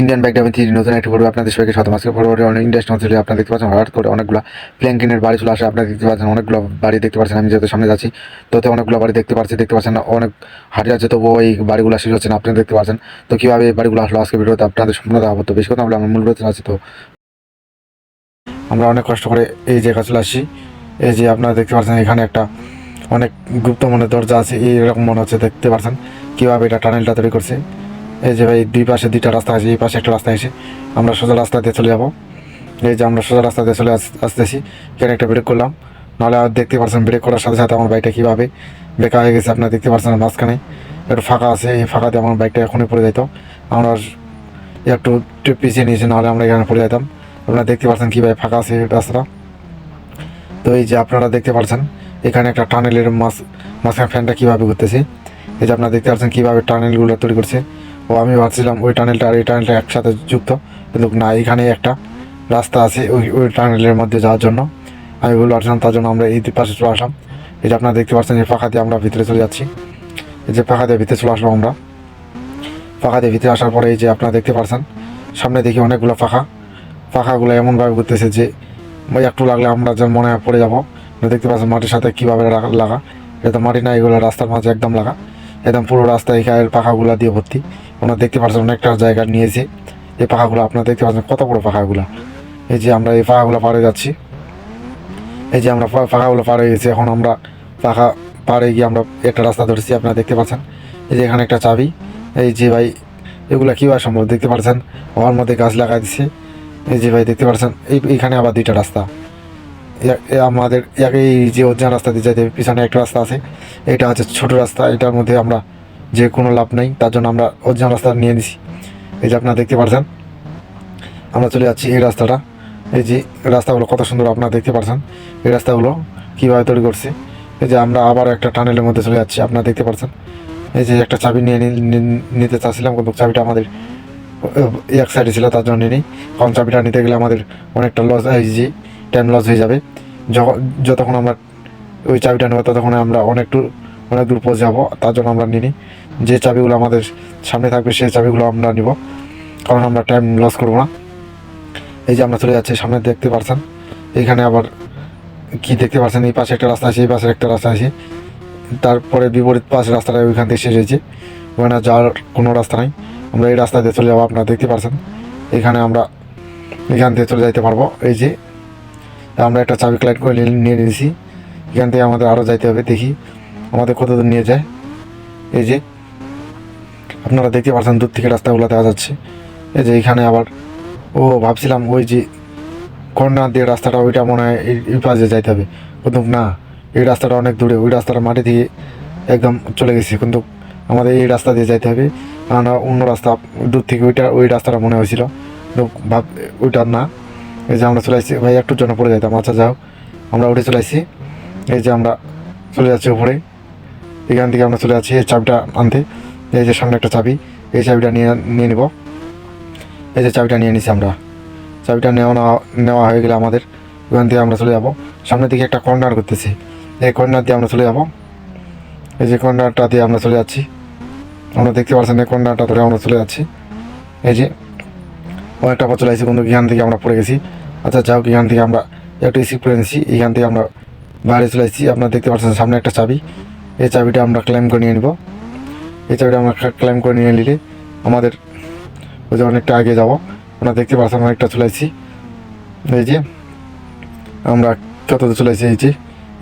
Indian bag ডাবি three নতুন একটি পড়বে আপনাদের সবাইকে শত মাসের পরবর্তী অনেক ইন্ডাস্ট্রি অঞ্চলে আপনারা দেখতে পাচ্ছেন, হঠাৎ করে অনেকগুলো প্ল্যাঙ্কিনের বাড়ি চলে আসে, আপনারা দেখতে পাচ্ছেন, অনেকগুলো বাড়ি দেখতে পাচ্ছেন, আমি যেহেতু সামনে যাচ্ছি তোতে অনেকগুলো বাড়ি দেখতে পাচ্ছি, দেখতে পাচ্ছেন অনেক হারিয়ে আছে, তবুও এই বাড়িগুলো শেষ হচ্ছে না আপনি দেখতে পাচ্ছেন। তো কীভাবে এই বাড়িগুলো আসলো আজকে ভিডিওতে আপনাদের সম্পূর্ণ দেখাবো। তো বেশি কথা বলে আমার মূল ভিডিওতে আছি তো আমরা অনেক কষ্ট করে এই জায়গা চলে আসছি। এই যে আপনারা দেখতে পাচ্ছেন, এখানে একটা অনেক গুপ্ত মনে দরজা আছে, এইরকম মনে হচ্ছে, দেখতে পাচ্ছেন কীভাবে এটা টানেলটা তৈরি করছে। এই যে ভাই, দুই পাশে দুইটা রাস্তা আছে, এই পাশে একটা রাস্তা আছে। আমরা সোজা রাস্তা দিয়ে চলে যাব। এই যে আমরা সোজা রাস্তা দিয়ে চলে আস- আসতেছি। এখানে একটা ব্রেক করলাম। নাহলে আর দেখতে পাচ্ছেন ব্রেক করার সাথে সাথে আমার বাইকটা কীভাবে বেকা হয়ে গেছে, আপনারা দেখতে পাচ্ছেন মাঝখানে। একটু ফাঁকা আছে, এই ফাঁকাতে আমার বাইকটা এখনই পড়ে যেত আমরা একটু পিছিয়ে নিয়েছি, নাহলে আমরা এখানে পড়ে যেতাম আপনারা দেখতে পাচ্ছেন কীভাবে ফাঁকা আছে রাস্তাটা। তো এই যে আপনারা দেখতে পাচ্ছেন এখানে একটা টানেলের মাছ মাঝখানে ফ্যানটা কীভাবে ঘুরতেছে। এই যে আপনারা দেখতে পাচ্ছেন কীভাবে টানেলগুলো তৈরি করছে। ও আমি ভাবছিলাম ওই টানেলটা আর এই টানেলটা একসাথে যুক্ত, কিন্তু না এখানে একটা রাস্তা আছে ওই ওই টানেলের মধ্যে যাওয়ার জন্য। আমি বলে আসলাম তার জন্য আমরা এই পাশে চলে আসলাম। যে আপনারা দেখতে পাচ্ছেন, এই ফাঁকা দিয়ে আমরা ভিতরে চলে যাচ্ছি। এই যে ফাঁকা দিয়ে ভিতরে চলে আসলাম আমরা। ফাঁকা দিয়ে ভিতরে আসার পরে এই যে আপনারা দেখতে পাচ্ছেন, সামনে দেখি অনেকগুলো ফাঁকা। ফাঁকাগুলো এমনভাবে ঘুরতেছে যে একটু লাগলে আমরা যেন মনে পড়ে যাব। দেখতে পাচ্ছেন মাটির সাথে কীভাবে লাগা এটা তো মাটি না, এগুলো রাস্তার মাঝে একদম লাগা। একদম পুরো রাস্তা গায়ের পাখাগুলো দিয়ে ভর্তি। আপনারা দেখতে পাচ্ছেন অনেকটা জায়গা নিয়েছে। এই পাখাগুলো আপনারা দেখতে পাচ্ছেন, কত বড় পাখাগুলো। এই যে আমরা এই পাখাগুলো পাড়ে যাচ্ছি। এই যে আমরা পাখাগুলো পাড়ে গেছি, এখন আমরা পাখা পাড়ে গিয়ে আমরা একটা রাস্তা ধরেছি, আপনারা দেখতে পাচ্ছেন। এই যে এখানে একটা চাবি। এই যে ভাই, এগুলা কীভাবে সম্ভব? দেখতে পাচ্ছেন ওর মধ্যে গাছ লাগাই দিচ্ছে এই যে ভাই, দেখতে পাচ্ছেন এই এইখানে আবার দুইটা রাস্তা। আমাদের এক এই যে অরিজিনাল রাস্তা দিয়ে যাইতে, পিছনে একটা রাস্তা আছে। এটা হচ্ছে ছোট রাস্তা। এটার মধ্যে আমরা যে কোনো লাভ নেই, তার জন্য আমরা অরিজিনাল রাস্তা নিয়ে নিছি। এই যে আপনারা দেখতে পাচ্ছেন আমরা চলে যাচ্ছি এই রাস্তাটা। এই যে রাস্তাগুলো কত সুন্দর আপনারা দেখতে পাচ্ছেন এই রাস্তাগুলো কীভাবে তৈরি করছে। এই যে আমরা আবার একটা টানেলের মধ্যে চলে যাচ্ছি, আপনারা দেখতে পাচ্ছেন এই যে একটা চাবি নিয়ে নিতে চাচ্ছিলাম, কিন্তু চাবিটা আমাদের এক সাইডে ছিল, তার জন্য নিই। কারণ চাবিটা নিতে গেলে আমাদের অনেকটা লস এই যে টাইম লস হয়ে যাবে। যখন যতক্ষণ আমরা ওই চাবিটা নেব, ততক্ষণে আমরা অনেক দূর অনেক দূর পৌঁছে যাব, তার জন্য আমরা নিই যে চাবিগুলো আমাদের সামনে থাকবে, সেই চাবিগুলো আমরা নিব। কারণ আমরা টাইম লস করব না। এই যে আমরা চলে যাচ্ছি, সামনে দেখতে পারছেন? এখানে আবার কি দেখতে পারছেন? এই পাশে একটা রাস্তা আছে, এই পাশে একটা রাস্তা আছে। তারপরে বিপরীত পাশে রাস্তাটা ওইখান থেকে শেষ হয়েছে ওখানে যাওয়ার কোনো রাস্তা নাই। আমরা এই রাস্তা দিয়ে চলে যাব, আপনারা দেখতে পারছেন? এখানে আমরা এখান থেকে চলে যাইতে পারব। এই যে আমরা একটা চাবি কালেক্ট করে নিয়ে নিয়েছি। এখান থেকে আমাদের আরও যাইতে হবে, দেখি। আমাদের কত দূর নিয়ে যায়। এই যে, আপনারা দেখতে পাচ্ছেন দূর থেকে রাস্তাগুলো দেখা যাচ্ছে এই যে এখানে আবার, ও ভাবছিলাম ওই যে কর্নার দিয়ে রাস্তাটা, ওইটা মনে হয় এই পাশে যাইতে হবে। কিন্তু না, এই রাস্তাটা অনেক দূরে, ওই রাস্তাটা মাটি দিয়ে একদম চলে গেছে। কিন্তু আমাদের এই রাস্তা দিয়ে যাইতে হবে। কেননা অন্য রাস্তা দূর থেকে ওইটা, ওই রাস্তাটা মনে হয়েছিল। ভাব, ওইটা না। এই যে আমরা চলে আসছি। ভাই একটুর জন্য পড়ে যাইতাম। আচ্ছা যাও। আমরা উঠে চলে আসছি। এই যে আমরা চলে যাচ্ছি উপরে। এখান থেকে আমরা চলে যাচ্ছি, এই চাবিটা আনতে। এই যে সামনে একটা চাবি, এই চাবিটা নিয়ে নিয়ে নেব। এই যে চাবিটা নিয়ে নিছি আমরা। চাবিটা নেওয়া নেওয়া- হয়ে গেলে আমাদের, ওখান থেকে আমরা চলে যাব। সামনের দিকে একটা কর্নার করতেছি। এই কর্নার দিয়ে আমরা চলে যাব। এই যে কর্নারটা দিয়ে আমরা চলে যাচ্ছি। আমরা দেখতে পাচ্ছেন এই কর্নারটা ধরে আমরা চলে যাচ্ছি। এই যে, অনেকটা পথ চলে আসছি কিন্তু এখান থেকে আমরা পড়ে গেছি। আচ্ছা যাও এখান থেকে আমরা একটু রিসিভ করে এখান থেকে আমরা বাইরে চলে আসছি। আপনারা দেখতে পাচ্ছেন সামনে একটা চাবি। এই চাবিটা আমরা ক্লেম করে নিয়ে নিব। এই চাবিটা আমরা ক্লেম করে নিয়ে নিলে আমাদের ওই যে অনেকটা আগে যাব। আপনারা দেখতে পাচ্ছেন অনেকটা চলে আসছি এই যে আমরা কত দূর চলে আসছি এই যে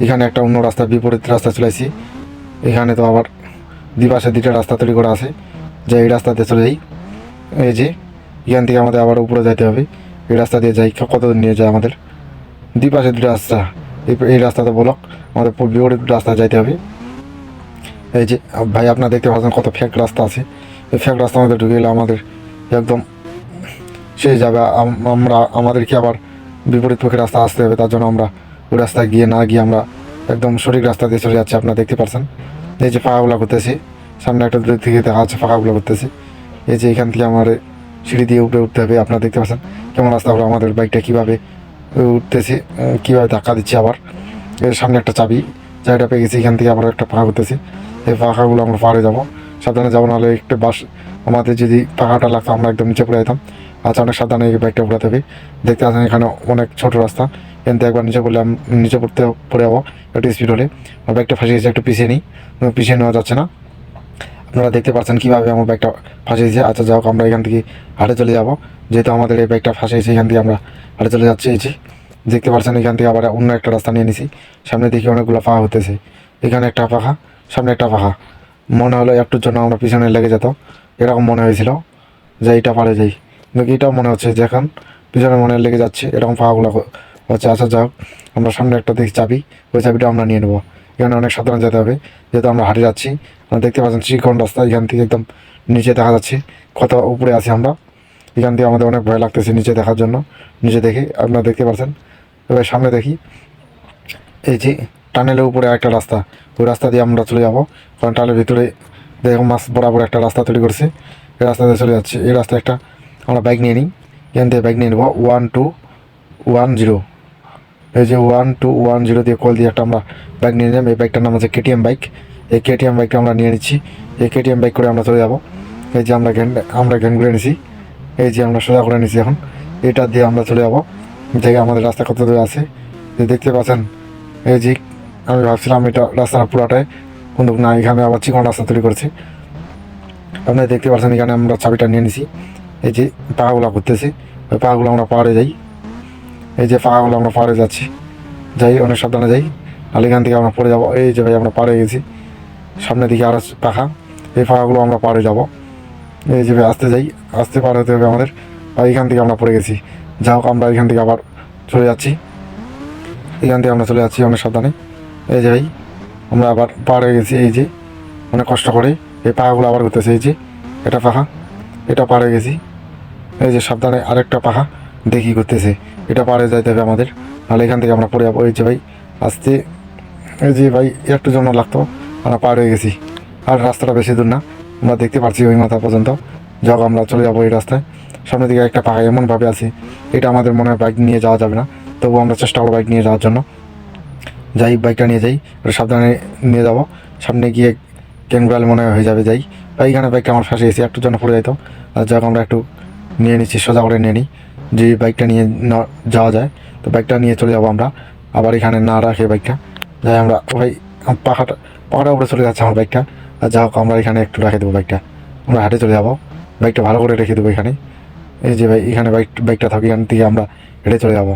এখানে একটা অন্য রাস্তা, বিপরীত রাস্তা চলেছি এখানে তো আবার দুপাশে দুইটা রাস্তা তৈরি করা আছে। যে এই রাস্তাতে চলে যাই। এই যে এখান থেকে আমাদের আবার উপরে যাইতে হবে। এই রাস্তা দিয়ে যাই কত নিয়ে যায় আমাদের? দুই পাশে দুটো রাস্তা। এই রাস্তাতে ব্লক, আমাদের পুরো বিপরীত রাস্তা যাইতে হবে। এই যে, ভাই, আপনার দেখতে পাচ্ছেন কত ফ্যাক রাস্তা আছে। এই ফ্যাক রাস্তার মধ্যে ঢুকে গেলে আমাদের একদম শেষ যাবে। আমরা, আমাদেরকে আবার বিপরীত পক্ষে রাস্তা আসতে হবে। তার জন্য আমরা ওই রাস্তায় গিয়ে না গিয়ে আমরা একদম সঠিক রাস্তা দিয়ে চলে যাচ্ছি। আপনারা দেখতে পাচ্ছেন? এই যে ফাঁকাগুলো করতেছি। সামনে একটা দূর থেকে দেখা যাচ্ছে ফাঁকাগুলো করতেছি। এই যে এখান থেকে আমার সিঁড়ি দিয়ে উপরে উঠতে হবে। আপনারা দেখতে পাচ্ছেন কেমন রাস্তা হলো আমাদের বাইকটা কীভাবে উঠতেছে, কীভাবে ধাক্কা দিচ্ছে আবার। এর সামনে একটা চাবি, চাবিটা পেয়ে গেছি। এখান থেকে আবার একটা ফাঁকা করতেছি। এই পাখাগুলো আমরা পাড়ে যাব। সাবধানে যাব, নাহলে একটু বাস আমাদের যদি পাখাটা লাগতো, আমরা একদম নিচে পড়ে যেতাম। আচ্ছা অনেক সাবধানে এই বাইকটা ঘোরাতে হবে। দেখতে পাচ্ছেন এখানে অনেক ছোট রাস্তা। কিন্তু একবার নিচে পড়লে আম- নিচে পড়তে পড়ে যাব একটু স্পিড হলে। আর বাইকটা ফাঁসে গেছে একটু পিছিয়ে নিই। পিছিয়ে নেওয়া যাচ্ছে না। আপনারা দেখতে পাচ্ছেন কীভাবে আমার বাইকটা ফাঁসিয়েছে আচ্ছা হোক, আমরা এখান থেকে হাটে চলে যাব। যেহেতু আমাদের এই বাইকটা ফাঁসিয়েছে এখান থেকে আমরা হাটে চলে যাচ্ছি। এই দেখতে পাচ্ছেন, এখান থেকে আবার অন্য একটা রাস্তা নিয়ে নিছি। সামনে দেখি অনেকগুলো পাখা হতেছে এখানে একটা পাখা। সামনে একটা পাখা। মনে হলো একটুর জন্য আমরা পিছনে লেগে যেত এরকম মনে হয়েছিল যে এইটা পারে যাই। কিন্তু এটাও মনে হচ্ছে যে এখন পিছনে মনে লেগে যাচ্ছে। এরকম পাখাগুলো হচ্ছে। আসা যাক আমরা সামনে একটা দেখি চাবি। ওই চাবিটা আমরা নিয়ে নেব। এখানে অনেক সাধারণ যেতে হবে। যেহেতু আমরা হাঁটে যাচ্ছি, আপনারা দেখতে পাচ্ছেন চিকন রাস্তা। এখান থেকে একদম নিচে দেখা যাচ্ছে। কত উপরে আছি আমরা। এখান থেকে আমাদের অনেক ভয় লাগতেছে নিচে দেখার জন্য। নিচে দেখে, আপনারা দেখতে পাচ্ছেন। এবার সামনে দেখি। এই যে টানেলের উপরে একটা রাস্তা। ওই রাস্তা দিয়ে আমরা চলে যাব। কারণ টানেলের ভিতরে দেখো মাছ বরাবর একটা রাস্তা তৈরি করছে। এই রাস্তা দিয়ে চলে যাচ্ছে। এই রাস্তায় একটা আমরা বাইক নিয়ে নিই। এখান থেকে বাইক নিয়ে নেব। ওয়ান টু ওয়ান জিরো এই যে ওয়ান টু ওয়ান জিরো দিয়ে কল দিয়ে একটা আমরা বাইক নিয়ে নিলাম। এই বাইকটার নাম হচ্ছে কেটিএম বাইক এই কেটিএম বাইকটা আমরা নিয়ে নিচ্ছি। এই কেটিএম বাইক করে আমরা চলে যাব। এই যে আমরা গ্যান আমরা গ্যান করে নিছি এই যে আমরা সোজা করে নিছি এখন। এটা দিয়ে আমরা চলে যাব। থেকে আমাদের রাস্তা কত দূরে আছে যে দেখতে পাচ্ছেন? এই যে আমি ভাবছিলাম এটা রাস্তার পুরাটাই কিন্তু না, এখানে আবার চিকন রাস্তা তৈরি করছে। আপনারা দেখতে পাচ্ছেন এখানে আমরা চাবিটা নিয়ে নিছি। এই যে পাগুলো ঘুরতেছি, ওই পাগুলো আমরা পাহাড়ে যাই। এই যে পাহাড়গুলো আমরা পাহাড়ে যাচ্ছি। যাই, অনেক সাবধানে যাই। নাহলে এখান থেকে আমরা পড়ে যাব। এই যে ভাই, আমরা পাহাড়ে গেছি। সামনের দিকে আরও পাখা। এই পাখাগুলো আমরা পাড়ে যাব। এই যে ভাই, আসতে যাই। আসতে পার হতে হবে আমাদের। আর এখান থেকে আমরা পড়ে গেছি। যা হোক, আমরা এখান থেকে আবার চলে যাচ্ছি। এখান থেকে আমরা চলে যাচ্ছি অনেক সাবধানে। এই যে ভাই, আমরা আবার পার হয়ে গেছি, এই যে। অনেক কষ্ট করে। এই পাখাগুলো আবার ঘুরতেছে, এই যে। এটা পাখা, এটা হয়ে গেছি। এই যে সাবধানে আরেকটা পাখা, দেখি করতেছে এটা পারে যাইতে হবে আমাদের। নাহলে এখান থেকে আমরা পড়ে যাব। এই যে ভাই, আসতে। এই যে ভাই, একটু জন্য লাগতো। আমরা পার হয়ে গেছি। আর রাস্তাটা বেশি দূর না। আমরা দেখতে পাচ্ছি ওই মাথা পর্যন্ত। যখন আমরা চলে যাব এই রাস্তায়, সামনের দিকে একটা পাখা এমনভাবে আছে। এটা আমাদের মনে হয় বাইক নিয়ে যাওয়া যাবে না। তবু আমরা চেষ্টা করব বাইক নিয়ে যাওয়ার জন্য। যাই বাইকটা নিয়ে যাই ওটা সাবধানে নিয়ে যাব। সামনে গিয়ে ক্যানগ্রাল মনে হয়ে যাবে, যাই। এইখানে বাইকটা আমার ফাঁসে গেছি একটু জন্য পড়ে যাইতো আর যাক, আমরা একটু নিয়ে নিচ্ছি, সোজা করে নিয়ে নিই। যে বাইকটা নিয়ে যাওয়া যায়, তো বাইকটা নিয়ে চলে যাব আমরা। আবার এখানে না রাখে বাইকটা যাই, আমরা ওই পাখাটা পাহাড়ের উপরে চলে যাচ্ছে আমার বাইকটা আর যা হোক আমরা এখানে একটু রেখে দেবো বাইকটা আমরা হাটে চলে যাব। বাইকটা ভালো করে রেখে দেবো এখানে। এই যে ভাই, এখানে বাইক বাইকটা থাকে এখান থেকে আমরা হেঁটে চলে যাব।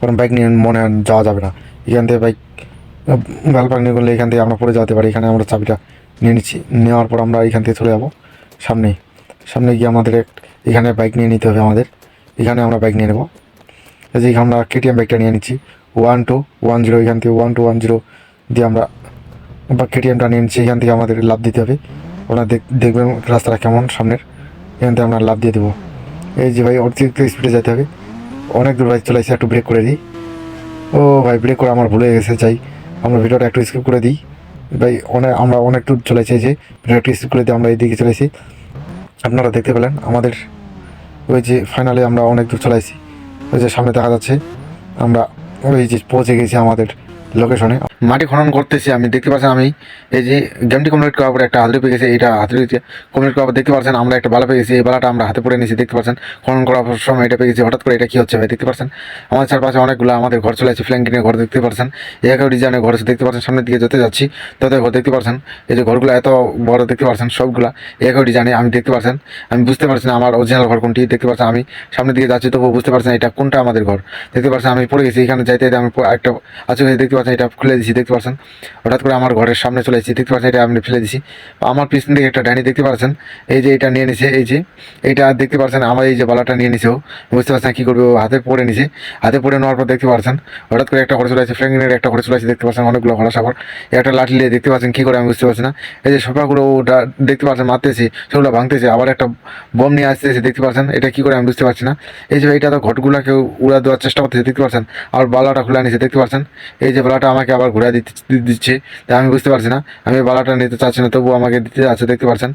কারণ বাইক নিয়ে মনে যাওয়া যাবে না। এখান থেকে বাইক, গাল পাকনি করলে এখান থেকে আমরা পড়ে যেতে পারি। এখানে আমরা চাবিটা নিয়ে নিচ্ছি। নেওয়ার পর আমরা এখান থেকে চলে যাব সামনে সামনে গিয়ে আমাদের এখানে বাইক নিয়ে নিতে হবে আমাদের। এখানে আমরা বাইক নিয়ে নেব। এই যে আমরা কেটিএম বাইকটা নিয়ে নিচ্ছি। ওয়ান টু ওয়ান জিরো, এখান থেকে ওয়ান টু ওয়ান জিরো দিয়ে আমরা বা কেটিএমটা নিয়ে নিচ্ছি। এখান থেকে আমাদের লাভ দিতে হবে। ওনারা দেখ, দেখবেন রাস্তাটা কেমন সামনের। এখান থেকে আমরা লাভ দিয়ে দেবো। এই যে ভাই, অতিরিক্ত স্পিডে যেতে হবে। অনেক দূর বাইক চলে একটু ব্রেক করে দিই। ও ভাই ব্রেক করে আমার ভুলে গেছে চাই আমরা ভিডিওটা একটু স্কিপ করে দিই। ভাই, অনেক, আমরা অনেক টুর চলে যে ভিডিও একটু স্কিপ করে দিই আমরা এইদিকে দিকে চলেছি আপনারা দেখতে পেলেন, আমাদের ওই যে ফাইনালি আমরা অনেক দূর চলে এসেছি ওই যে সামনে দেখা যাচ্ছে, আমরা ওই যে পৌঁছে গেছি আমাদের লোকেশনে মাটি খনন করতেছি আমি। দেখতে পাচ্ছেন আমি, এই যে গেমটি কমপ্লিট করার পরে একটা হাতুড়ি পেয়ে গেছে এইটা হাতুড়ি কমপ্লিট করার পর দেখতে পাচ্ছেন আমরা একটা বালা পেয়ে গেছি, এই বালাটা আমরা হাতে পড়ে নিয়েছি, দেখতে পাচ্ছেন। খনন করার সময় এটা পেয়ে গেছি, হঠাৎ করে এটা কি হচ্ছে ভাই, দেখতে পাচ্ছেন? আমার চারপাশে অনেকগুলো আমাদের ঘর চলে আছে ফ্ল্যাঙ্কিনের ঘর দেখতে পাচ্ছেন। একটা ডিজাইনের ঘর দেখতে পাচ্ছেন, সামনের দিকে যেতে যাচ্ছি তত ঘর দেখতে পাচ্ছেন। এই যে ঘরগুলো এত বড় দেখতে পাচ্ছেন, সবগুলা এক ডিজাইনে আমি দেখতে পাচ্ছেন। আমি বুঝতে পারছি না আমার অরিজিনাল ঘর কোনটি, দেখতে পাচ্ছেন আমি সামনের দিকে যাচ্ছি, তবুও বুঝতে পারছেন এটা কোনটা আমাদের ঘর। দেখতে পাচ্ছেন আমি পড়ে গেছি, এখানে যাইতে আমি একটা আচ্ছা দেখতে পাচ্ছেন, এটা খুলে দিছি দেখতে পাচ্ছেন হঠাৎ করে আমার ঘরের সামনে চলে এসেছি দেখতে পাচ্ছেন এটা আমি ফেলে দিছি আমার পিছন দিকে একটা ডাইনি দেখতে পাচ্ছেন এই যে এটা নিয়ে নিছে এই যে এইটা দেখতে পাচ্ছেন আমার এই যে বালাটা নিয়ে নিছে ও বুঝতে পারছেন কী করবে ও হাতে পড়ে নিছে হাতে পড়ে নেওয়ার পর দেখতে পাচ্ছেন হঠাৎ করে একটা ঘরে চলে আসছে ফ্র্যাঙ্কিনের একটা ঘরে চলে আসছে দেখতে পাচ্ছেন অনেকগুলো ঘোড়া সাগর একটা লাঠি নিয়ে দেখতে পাচ্ছেন কী করে আমি বুঝতে পারছি না এই যে সোফাগুলো দেখতে পাচ্ছেন মারতেছে সেগুলো ভাঙতেছে আবার একটা বম নিয়ে আসতেছে দেখতে পাচ্ছেন এটা কী করে আমি বুঝতে পারছি না এই যে এটা তো ঘটগুলোকে উড়া দেওয়ার চেষ্টা করতেছে দেখতে পাচ্ছেন আর বালাটা খুলে নিছে দেখতে পাচ্ছেন এই যে বালাটা আমাকে আবার ঘুরে দিতে দিচ্ছে। তা আমি বুঝতে পারছি না। আমি বালাটা নিতে চাচ্ছি না, তবুও আমাকে দিতে আছে, দেখতে পাচ্ছেন